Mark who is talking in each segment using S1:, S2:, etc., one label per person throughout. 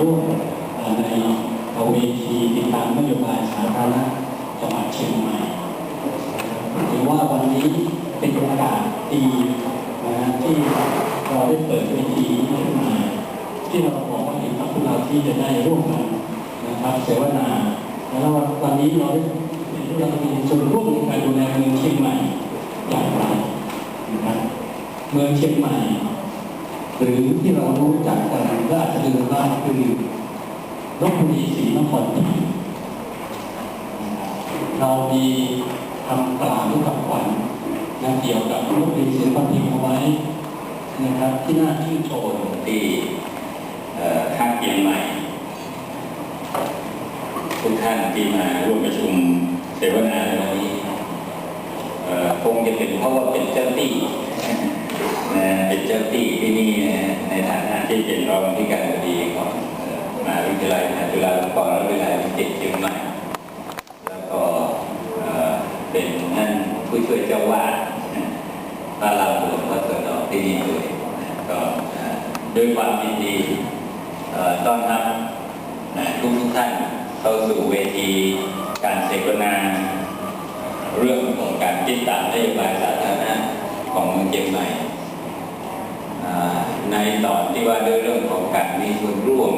S1: ร่วมในเวทีติดตามนโยบายสาธารณะจังหวัดเชียงใหม่ถือว่าวันนี้เป็นโอกาสดีนะที่เราได้เปิดเวทีขึ้นมาที่เราบอกว่าเห็นพวกเราที่จะได้ร่วมกันนะครับเสวนาแล้ววันนี้เราได้เรามีส่วนร่วมในการดูแลเมืองเชียงใหม่อย่างไรนะครับเมืองเชียงใหม่ หรือที่เรารู้จักกันก็อาจจะลืมบ้าคือลบบุรีศรีนครปฐมเรามีคำกล่าวหรือคำขวัญนะเกี่ยวกับลบบุรีศรีนครปฐมเอาไว้นะครับที่น่าชื่นชม
S2: ที่ข้างเชียงใหม่ทุกท่านที่มาร่วมประชุมเสวนาในวันนี้คงจะเป็นเพราะว่าเป็นเจ้าที่ เป็นเจ้าที่ที่นี่นะในฐานะที่เป็นรองที่การบดีของมหาวิทยาลัยมหาจุฬาลงกรณ์และวิทยาลัยเทคนิคเชียงใหม่แล้วก็เป็นท่านผู้ช่วยเจ้าวาดนะพระราหลวงวัดสวนดอกที่นี่ด้วยก็ด้วยความยินดีต้อนรับทุกทุกท่านเข้าสู่เวทีการเสวนาเรื่องของการติดตามนโยบายสาธารณะของเมืองเชียงใหม่ ตอนที่ว่าด้วยเรื่องของการมีส่วนร่วม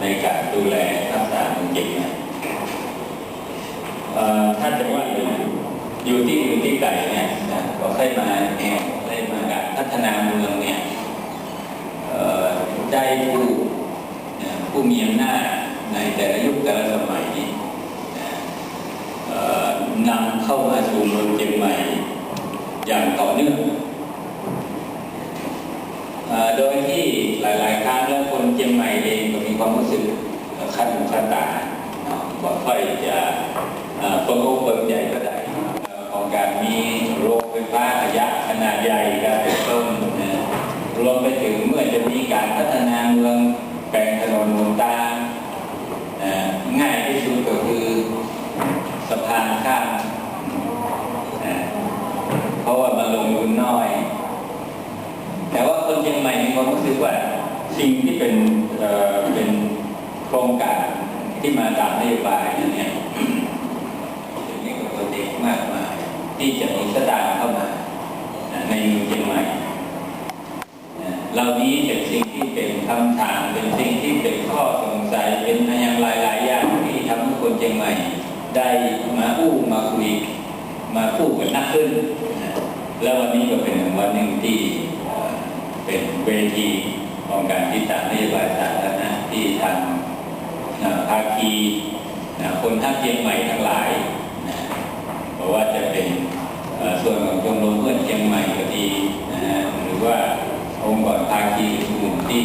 S2: ในการดูแลรักษาเมืองเชียงใหม่เอ่อถ้าจะว่าอยู่อยู่ที่อื่นที่ไกลเนี่ยนะก็ให้มาแอบให้มาการพัฒนาเมืองเนี่ยได้ผู้ผู้มีอำนาจในแต่ละยุคแต่ละสมัยนี้นำเข้ามาสู่เมืองเชียงใหม่อย่างต่อเนื่อง โดยที่หลายๆครั้งแล้วคนเชียงใหม่เองก็มีความรู้สึกคันหูคันตาเนาะบ่ค่อยจะเปิดอกเปิดใจก็ได้ของการมีโรงไฟฟ้าระยะขนาดใหญ่การเป็นต้นรวมไปถึงเมื่อจะมีการพัฒนาเมืองแปลงถนนหนทาง่ายที่สุดก็คือสะพานข้ามเพราะว่ามันลงทุนน้อย แต่ว่าคนเชียงใหม่มี ความรู้สึกว่าสิ่งที่เป็นเอ่อเป็นโครงการที่มาตามนโยบายนั้นเนี่ยถึงนี้กับโปรเจกมากมายที่จะมีสตางค์เข้ามาในเมืองเชียงใหม่เหล่านี้เป็นสิ่งที่เป็นคำถามเป็นสิ่งที่เป็นข้อสงสัยเป็นอย่างหลายๆอย่างที่ทำให้คนเชียงใหม่ ได้มาอู้มาคุยมาพูดกันนักขึ้น แล้ววันนี้ก็เป็นวันหนึ่งที่ เป็นเวทีของการติดตามนโยบายสาธารณะที่ทางภาคีนะคนท่าเชียงใหม่ทั้งหลายนะเพราะว่าจะเป็นส่วนของชมรมเพื่อนเชียงใหม่ก็ดีนะฮะหรือว่าองค์กรภาคีกลุ่มที่